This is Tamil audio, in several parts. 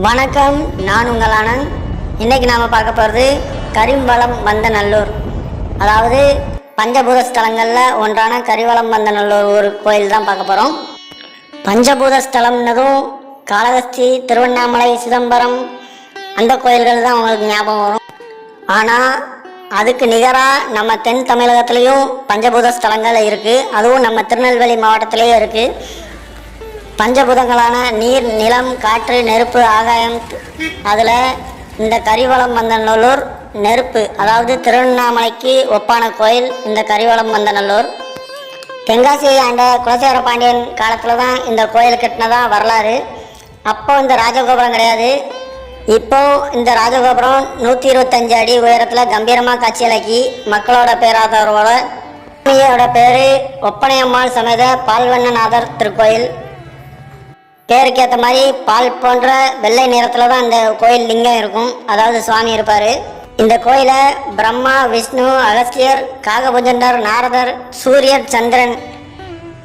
வணக்கம் நான் உங்கள் ஆனந்த் இன்னைக்கு நாம் பார்க்க போகிறது கரிம்பலம் வந்த நல்லூர். அதாவது பஞ்சபூத ஸ்தலங்களில் ஒன்றான கரிவலம் வந்த நல்லூர் ஒரு கோயில் தான் பார்க்க போகிறோம் பஞ்சபூத ஸ்தலம்னதும் காளஹஸ்தி திருவண்ணாமலை சிதம்பரம் அந்த கோயில்கள் தான் உங்களுக்கு ஞாபகம் வரும். ஆனால் அதுக்கு நிகராக நம்ம தென் தமிழகத்துலேயும் பஞ்சபூத ஸ்தலங்கள் இருக்குது அதுவும் நம்ம திருநெல்வேலி மாவட்டத்திலேயே இருக்குது பஞ்சபூதங்களான நீர் நிலம் காற்று நெருப்பு ஆகாயம் அதில் இந்த கரிவலம் வந்த நல்லூர் நெருப்பு அதாவது திருவண்ணாமலைக்கு ஒப்பான கோயில் இந்த கரிவலம் வந்த நல்லூர். தென்காசியை ஆண்ட குலசேகர பாண்டியன் காலத்தில் தான் இந்த கோயில் கட்டினதான் வரலாறு. அப்போ இந்த ராஜகோபுரம் கிடையாது. இப்போ இந்த ராஜகோபுரம் நூற்றி இருபத்தஞ்சு அடி உயரத்தில் கம்பீரமாக காட்சியலாக்கி மக்களோட பேராதரவோட சாமியோட பேர் ஒப்பனையம்மாள் சமேத பால்வண்ணநாதர் திருக்கோயில். பேருக்கு ஏற்ற மாதிரி பால் போன்ற வெள்ளை நிறத்தில் தான் இந்த கோயில் லிங்கம் இருக்கும். அதாவது சுவாமி இருப்பார். இந்த கோயிலை பிரம்மா விஷ்ணு அகஸ்தியர் காகபுஜண்டர் நாரதர் சூரியர் சந்திரன்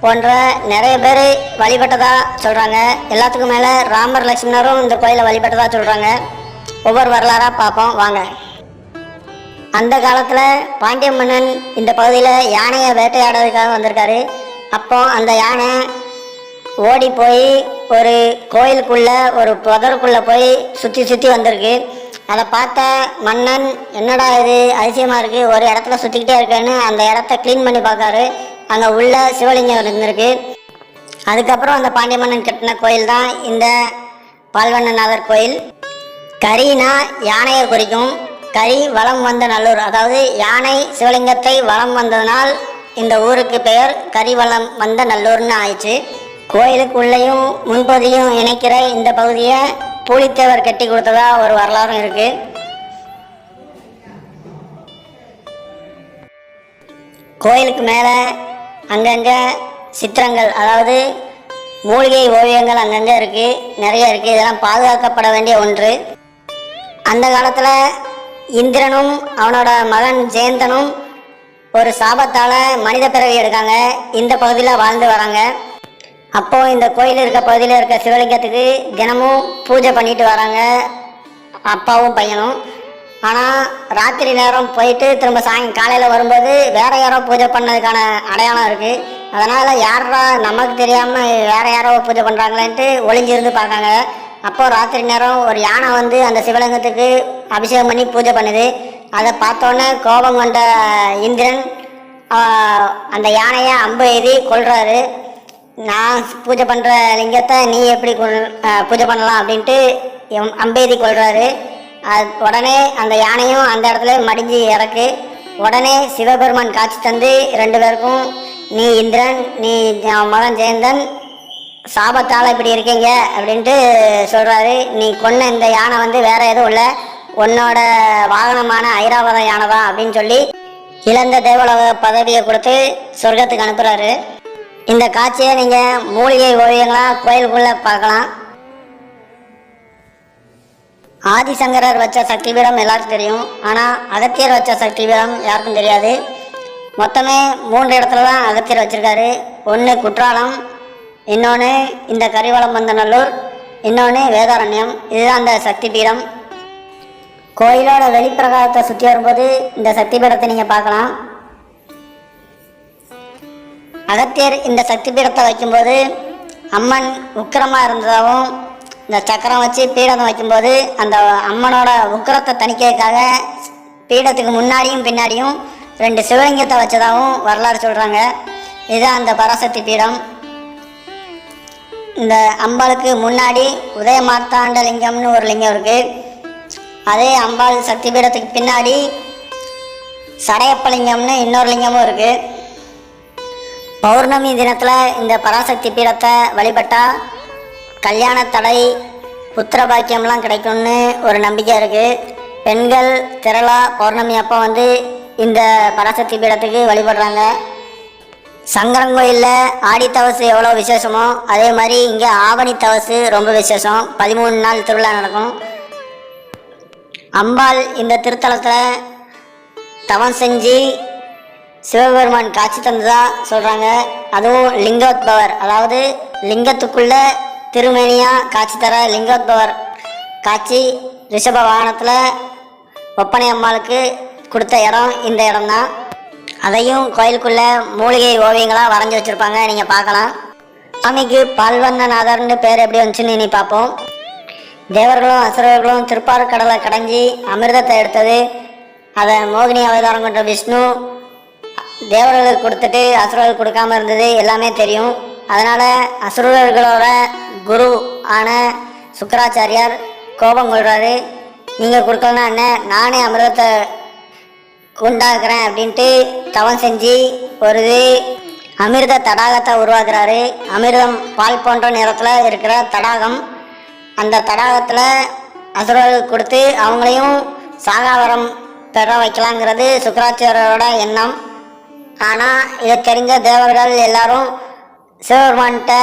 போன்ற நிறைய பேர் வழிபட்டதாக சொல்கிறாங்க எல்லாத்துக்கும் மேலே ராமர் லட்சுமணரும் இந்த கோயிலை வழிபட்டதாக சொல்கிறாங்க ஒவ்வொரு வரலாறாக பார்ப்போம். வாங்க. அந்த காலத்தில் பாண்டிய மன்னன் இந்த பகுதியில் யானையை வேட்டையாடுறதுக்காக வந்திருக்காரு. அப்போ அந்த யானை ஓடி போய் ஒரு கோயிலுக்குள்ள ஒரு புதருக்குள்ள போய் சுற்றி சுற்றி வந்திருக்கு. அதை பார்த்த மன்னன் என்னடா இது? அதிசயமாக இருக்குது ஒரு இடத்துல சுற்றிக்கிட்டே இருக்கேன்னு அந்த இடத்த க்ளீன் பண்ணி பார்க்காரு. அங்கே உள்ள சிவலிங்கம் இருந்திருக்கு. அதுக்கப்புறம் அந்த பாண்டிய மன்னன் கட்டின கோயில் தான் இந்த பால்வண்ணநாதர் கோயில். கரினா யானையை குறிக்கும். கரி வளம் வந்த நல்லூர். அதாவது யானை சிவலிங்கத்தை வளம் வந்ததனால் இந்த ஊருக்கு பெயர் கரிவளம் வந்த நல்லூர்னு ஆயிடுச்சு. கோயிலுக்குள்ளேயும் முன்பதியும் இணைக்கிற இந்த பகுதியை பூலித்தேவர் கட்டி கொடுத்ததா ஒரு வரலாறும் இருக்கு. கோயிலுக்கு மேலே அங்கங்கே சித்திரங்கள் அதாவது மூலிகை ஓவியங்கள் அங்கங்கே இருக்குது நிறைய இருக்குது இதெல்லாம் பாதுகாக்கப்பட வேண்டிய ஒன்று. அந்த காலத்தில் இந்திரனும் அவனோட மகன் ஜெயந்தனும் ஒரு சாபத்தால் மனித பிறவி எடுக்காங்க. இந்த பகுதியில் வாழ்ந்து வராங்க. அப்போ இந்த கோயில் இருக்க பகுதியில் இருக்க சிவலிங்கத்துக்கு தினமும் பூஜை பண்ணிட்டு வராங்க அப்பாவும் பையனும். ஆனால் ராத்திரி நேரம் போயிட்டு திரும்ப சாயங்க காலையில் வரும்போது வேற யாரோ பூஜை பண்ணதுக்கான அடையாளம் இருக்குது அதனால் யாரா நமக்கு தெரியாமல் வேற யாரோ பூஜை பண்ணுறாங்களேன்ட்டு ஒளிஞ்சிருந்து பார்க்காங்க. அப்போ ராத்திரி நேரம் ஒரு யானை வந்து அந்த சிவலிங்கத்துக்கு அபிஷேகம் பண்ணி பூஜை பண்ணுது. அதை பார்த்தோன்னே கோபம் கொண்ட இந்திரன் அந்த யானையை அம்பு எழுதி கொல்றாரு. நான் பூஜை பண்ணுற லிங்கத்தை நீ எப்படி பூஜை பண்ணலாம் அப்படின்ட்டு அம்பேதி கொள்றாரு. அது உடனே அந்த யானையும் அந்த இடத்துல மடிஞ்சு இறக்கு. உடனே சிவபெருமான் காட்சி தந்து ரெண்டு பேருக்கும் நீ இந்திரன் நீ மகன் ஜெயந்தன் சாபத்தால் இப்படி இருக்கீங்க அப்படின்ட்டு சொல்கிறாரு நீ கொன்ன இந்த யானை வந்து வேற எதுவும் இல்லை. உன்னோட வாகனமான ஐராவத யானை தான் அப்படின்னு சொல்லி இழந்த தேவலோக பதவியை கொடுத்து சொர்க்கத்துக்கு அனுப்புகிறாரு இந்த காட்சியை நீங்கள் மூலிகை ஓவியங்களாக கோயிலுக்குள்ளே பார்க்கலாம். ஆதிசங்கரர் வச்ச சக்தி பீடம் எல்லாருக்கும் தெரியும். ஆனால் அகத்தியர் வச்ச சக்தி பீடம் யாருக்கும் தெரியாது. மொத்தமே மூன்று இடத்துல தான் அகத்தியர் வச்சிருக்காரு. ஒன்று குற்றாலம் இன்னொன்று இந்த கரிவலம் பந்தநல்லூர் இன்னொன்று வேதாரண்யம். இதுதான் அந்த சக்தி பீடம் கோயிலோட வெளிப்பிரகாரத்தை சுற்றி வரும்போது இந்த சக்தி பீடத்தை நீங்கள் பார்க்கலாம். அகத்தியர் இந்த சக்தி பீடத்தை வைக்கும்போது அம்மன் உக்கிரமாக இருந்ததாகவும் இந்த சக்கரம் வச்சு பீடத்தை வைக்கும்போது அந்த அம்மனோட உக்கிரத்தை தணிக்கிறதுக்காக பீடத்துக்கு முன்னாடியும் பின்னாடியும் ரெண்டு சிவலிங்கத்தை வச்சதாகவும் வரலாறு சொல்கிறாங்க இதுதான் அந்த பராசக்தி பீடம். இந்த அம்பாளுக்கு முன்னாடி உதயமார்த்தாண்ட லிங்கம்னு ஒரு லிங்கம் இருக்குது அதே அம்பாள் சக்தி பீடத்துக்கு பின்னாடி சடையப்ப லிங்கம்னு இன்னொரு லிங்கமும் இருக்குது பௌர்ணமி தினத்தில் இந்த பராசக்தி பீடத்தை வழிபட்டால் கல்யாண தடை புத்திர பாக்கியம்லாம் கிடைக்கும்னு ஒரு நம்பிக்கை இருக்குது பெண்கள் திரளாக பௌர்ணமி அப்போ வந்து இந்த பராசக்தி பீடத்துக்கு வழிபடுறாங்க. சங்கரங்கோயிலில் ஆடி தவசு எவ்வளோ விசேஷமோ அதே மாதிரி இங்கே ஆவணி தவசு ரொம்ப விசேஷம். பதிமூணு நாள் திருவிழா நடக்கும். அம்பாள் இந்த திருத்தலத்தில் தவம் செஞ்சு சிவபெருமான் காட்சி தந்ததா சொல்கிறாங்க அதுவும் லிங்கோத்பவர். அதாவது லிங்கத்துக்குள்ள திருமேனியா காட்சி தர லிங்கோத்பவர் காட்சி ரிஷப வாகனத்தில் ஒப்பனை அம்மாளுக்கு கொடுத்த இடம் இந்த இடம்தான். அதையும் கோயிலுக்குள்ள மூலிகை ஓவியங்களாக வரைஞ்சி வச்சுருப்பாங்க. நீங்கள் பார்க்கலாம். சாமிக்கு பால்வண்ணநாதர்னு பேர் எப்படி வந்துச்சுன்னு இனி பார்ப்போம். தேவர்களும் அசுரர்களும் திருப்பாற்கடலை கடைஞ்சி அமிர்தத்தை எடுத்தது. அதை மோகினி அவதாரம் கொண்ட விஷ்ணு தேவர்களுக்கு கொடுத்துட்டு அசுரர்கள் கொடுக்காம இருந்தது எல்லாமே தெரியும். அதனால் அசுரர்களோட குரு ஆன சுக்கராச்சாரியார் கோபம் கொள்கிறாரு நீங்கள் கொடுக்கலனா என்ன? நானே அமிர்தத்தை உண்டாக்குறேன் அப்படின்ட்டு தவம் செஞ்சு ஒரு அமிர்த தடாகத்தை உருவாக்குறாரு. அமிர்தம் பால் போன்ற நிறத்தில் இருக்கிற தடாகம். அந்த தடாகத்தில் அசுரர்களுக்கு கொடுத்து அவங்களையும் சாகாவரம் பெற வைக்கலாங்கிறது சுக்கராச்சாரியரோட எண்ணம். ஆனால் இதை தெரிஞ்ச தேவர்கள் எல்லாரும் சிவபெருமான்கிட்ட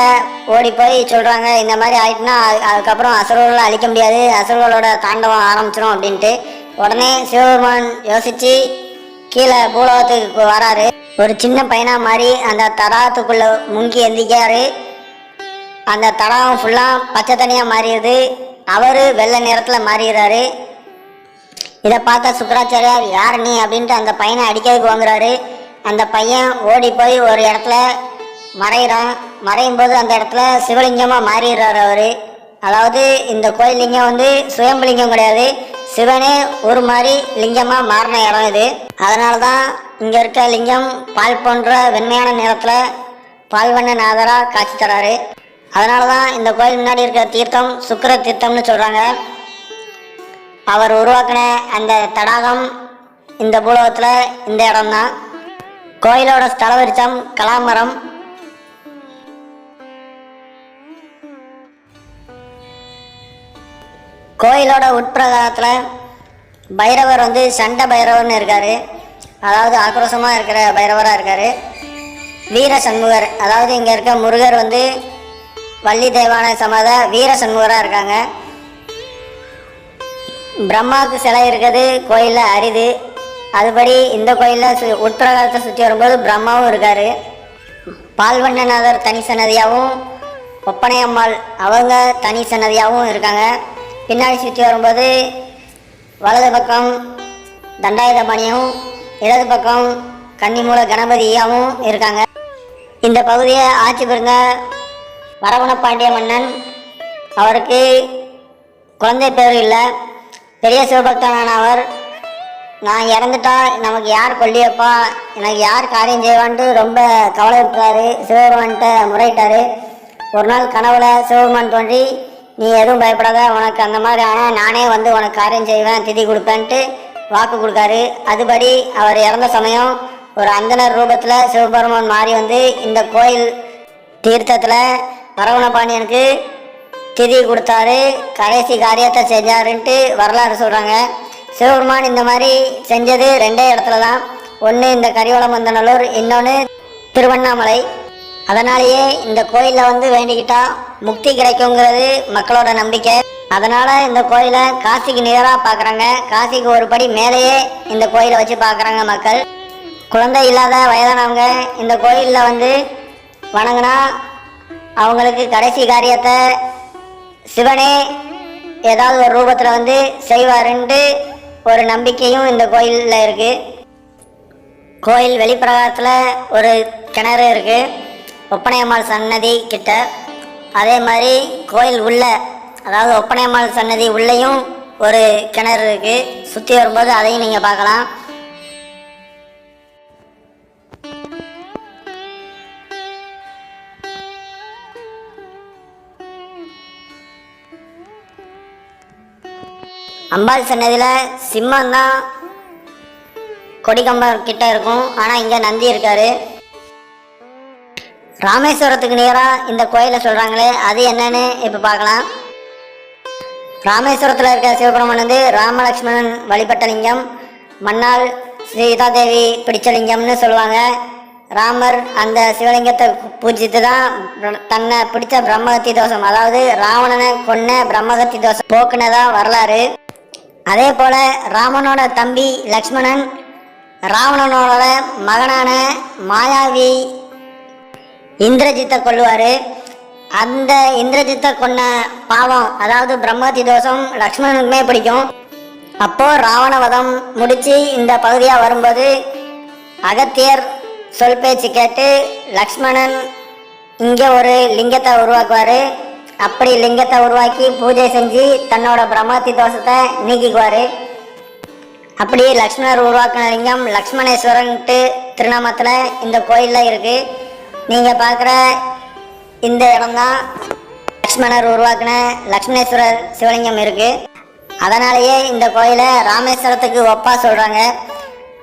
ஓடி போய் சொல்கிறாங்க இந்த மாதிரி ஆயிட்டுனா அது- அதுக்கப்புறம் அசுரர்களை அழிக்க முடியாது அசுரர்களோட தாண்டவம் ஆரம்பிச்சிடும் அப்படின்ட்டு. உடனே சிவபெருமான் யோசித்து கீழே பூலோகத்துக்கு வராரு. ஒரு சின்ன பையனாக மாதிரி அந்த தடாகத்துக்குள்ளே முங்கி எந்திக்காரு அந்த தடாகம் ஃபுல்லாக பச்சை தனியாக மாறிடுது. அவர் வெள்ளை நிறத்தில் மாறிடுறாரு. இதை பார்த்த சுக்கராச்சாரியார் யார் நீ? அப்படின்ட்டு அந்த பையனை அடிக்கிறதுக்கு வாங்குறாரு. அந்த பையன் ஓடி போய் ஒரு இடத்துல மறைகிறான் மறையும் போது அந்த இடத்துல சிவலிங்கமாக மாறிடுறாரு அவர். அதாவது இந்த கோயில் லிங்கம் வந்து சுயம்பலிங்கம் கிடையாது. சிவனே ஒரு மாதிரி லிங்கமாக மாறின இடம் இது. அதனால தான் இங்கே இருக்க லிங்கம் பால் போன்ற வெண்மையான நிறத்தில் பால்வண்ண நாதராக காட்சி தராரு. அதனால தான் இந்த கோயில் முன்னாடி இருக்கிற தீர்த்தம் சுக்கிர தீர்த்தம்னு சொல்கிறாங்க அவர் உருவாக்கின அந்த தடாகம் இந்த பூலோகத்தில் இந்த இடம்தான். கோயிலோட ஸ்தல விருட்சம் கலாமரம். கோயிலோட உட்பிரகாரத்தில் பைரவர் வந்து சண்டை பைரவர்னு இருக்கார். அதாவது ஆக்ரோஷமாக இருக்கிற பைரவராக இருக்கார். வீர சண்முகர் அதாவது இங்கே இருக்க முருகர் வந்து வள்ளி தேவான சமாத வீர சண்முகராக இருக்காங்க. பிரம்மாவுக்கு சிலை இருக்கிறது கோயிலில் அரிது. அதுபடி இந்த கோயிலில் சு உட்பிரகாரத்தை சுற்றி வரும்போது பிரம்மாவும் இருக்கார். பால்வண்ணநாதர் தனி சன்னதியாகவும் ஒப்பனையம்மாள் அவங்க தனி சன்னதியாகவும் இருக்காங்க. பின்னாடி சுற்றி வரும்போது வலது பக்கம் தண்டாயுதபாணியும் இடது பக்கம் கன்னிமூல கணபதியாகவும் இருக்காங்க. இந்த பகுதியை ஆட்சி புரிந்த வரவண பாண்டிய மன்னன் அவருக்கு குழந்தை பேர் இல்லை. பெரிய சிவபக்தனான அவர் நான் இறந்துட்டா நமக்கு யார் கொல்லியப்பா? எனக்கு யார் காரியம் செய்வான்ட்டு ரொம்ப கவலைப்பட்டாரு. சிவபெருமான்கிட்ட முறையிட்டாரு. ஒரு நாள் கனவுல சிவபெருமான் தோன்றி நீ எதுவும் பயப்படாத உனக்கு அந்த மாதிரி ஆனால் நானே வந்து உனக்கு காரியம் செய்வேன் திதி கொடுப்பேன்ட்டு வாக்கு கொடுக்காரு. அதுபடி அவர் இறந்த சமயம் ஒரு அந்தனர் ரூபத்தில் சிவபெருமான் மாறி வந்து இந்த கோயில் தீர்த்தத்தில் வரவண பாண்டியனுக்கு திதி கொடுத்தாரு. கடைசி காரியத்தை செஞ்சாருன்ட்டு வரலாறு சொல்கிறாங்க சிவபெருமான் இந்த மாதிரி செஞ்சது ரெண்டே இடத்துல தான் ஒன்று இந்த கரிவளம் வந்தநல்லூர் இன்னொன்று திருவண்ணாமலை. அதனாலேயே இந்த கோயிலில் வந்து வேண்டிக்கிட்டால் முக்தி கிடைக்குங்கிறது மக்களோட நம்பிக்கை. அதனால் இந்த கோயிலை காசிக்கு நிகராக பார்க்குறாங்க காசிக்கு ஒரு படி மேலேயே இந்த கோயிலை வச்சு பார்க்குறாங்க மக்கள். குழந்தை இல்லாத வயதானவங்க இந்த கோயிலில் வந்து வணங்கினா அவங்களுக்கு கடைசி காரியத்தை சிவனே ஏதாவது ஒரு ரூபத்தில் வந்து செய்வாருன்ட்டு ஒரு நம்பிக்கையும் இந்த கோயிலில் இருக்குது கோயில் வெளிப்பிரகாரத்தில் ஒரு கிணறு இருக்குது ஒப்பனையம்மாள் சன்னதி கிட்ட. அதே மாதிரி கோயில் உள்ள அதாவது ஒப்பனையம்மாள் சன்னதி உள்ளேயும் ஒரு கிணறு இருக்குது சுற்றி வரும்போது அதையும் நீங்கள் பார்க்கலாம். அம்பாள் சன்னதியில் சிம்மம் தான் கொடிக்கம்பம் கிட்ட இருக்கும். ஆனால் இங்கே நந்தி இருக்காரு. ராமேஸ்வரத்துக்கு நேராக இந்த கோயிலை சொல்கிறாங்களே அது என்னன்னு இப்போ பார்க்கலாம். ராமேஸ்வரத்தில் இருக்க சிவபெருமான் வந்து ராமலக்ஷ்மணன் வழிபட்ட லிங்கம் மன்னால் சீதாதேவி பிடிச்ச லிங்கம்னு சொல்லுவாங்க. ராமர் அந்த சிவலிங்கத்தை பூஜித்து தான் தன்னை பிடிச்ச பிரம்மகத்தி தோஷம் அதாவது ராவணனை கொன்ன பிரம்மகத்தி தோஷம் போக்குனதான் வரலாறு. அதே போல் ராமனோட தம்பி லக்ஷ்மணன் ராவணனோட மகனான மாயாவி இந்திரஜித்தை கொள்ளுவார் அந்த இந்திரஜித்தை கொன்ன பாவம் அதாவது பிரம்மதி தோஷம் லக்ஷ்மணனுக்குமே பிடிக்கும். அப்போது ராவணவதம் முடித்து இந்த பகுதியாக வரும்போது அகத்தியர் சொல் பேச்சு கேட்டு லக்ஷ்மணன் இங்கே ஒரு லிங்கத்தை உருவாக்குவார். அப்படி லிங்கத்தை உருவாக்கி பூஜை செஞ்சு தன்னோட பிரம்மத்தி தோஷத்தை நீக்கிக்குவார். அப்படி லக்ஷ்மணர் உருவாக்கின லிங்கம் லக்ஷ்மணேஸ்வரன்ட்டு திருநாமத்தில் இந்த கோயிலில் இருக்குது நீங்கள் பார்க்குற இந்த இடம்தான் லக்ஷ்மணர் உருவாக்கின லக்ஷ்மணேஸ்வரர் சிவலிங்கம் இருக்குது அதனாலேயே இந்த கோயிலை ராமேஸ்வரத்துக்கு ஒப்பா சொல்கிறாங்க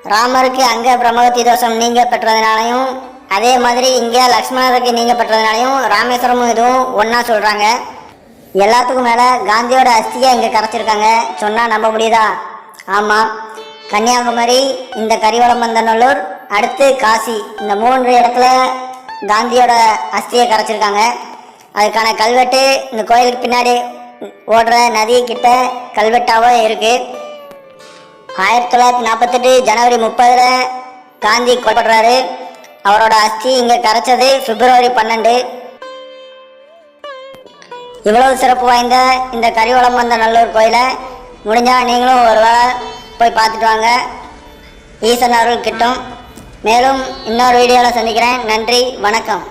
ராமருக்கு அங்கே பிரம்மகத்தி தோஷம் நீங்க பெற்றதுனாலையும் அதே மாதிரி இங்கே லக்ஷ்மணருக்கு நீங்கப்பட்டதுனாலையும் ராமேஸ்வரமும் இதுவும் ஒன்றா சொல்கிறாங்க எல்லாத்துக்கும் மேலே காந்தியோட அஸ்தியை இங்கே கரைச்சிருக்காங்க. சொன்னால் நம்ப முடியுதா ஆமாம் கன்னியாகுமரி இந்த கரிவளம்பந்தநல்லூர் அடுத்து காசி. இந்த மூன்று இடத்துல காந்தியோட அஸ்தியை கரைச்சிருக்காங்க. அதுக்கான கல்வெட்டு இந்த கோயிலுக்கு பின்னாடி ஓடுற நதி கிட்ட கல்வெட்டாவே இருக்குது ஆயிரத்தி தொள்ளாயிரத்தி நாற்பத்தெட்டு ஜனவரி முப்பதில் காந்தி கொல்லப்படுறாரு அவரோட அஸ்தி இங்கே கரைச்சது பிப்ரவரி பன்னெண்டு. இவ்வளவு சிறப்பு வாய்ந்த இந்த கரிவளம் வந்த நல்லூர் கோயிலை முடிஞ்சால் நீங்களும் ஒரு வேளை போய் பார்த்துட்டு வாங்க. ஈசன் அருள் கிட்டும். மேலும் இன்னொரு வீடியோவில் சந்திக்கிறேன். நன்றி. வணக்கம்.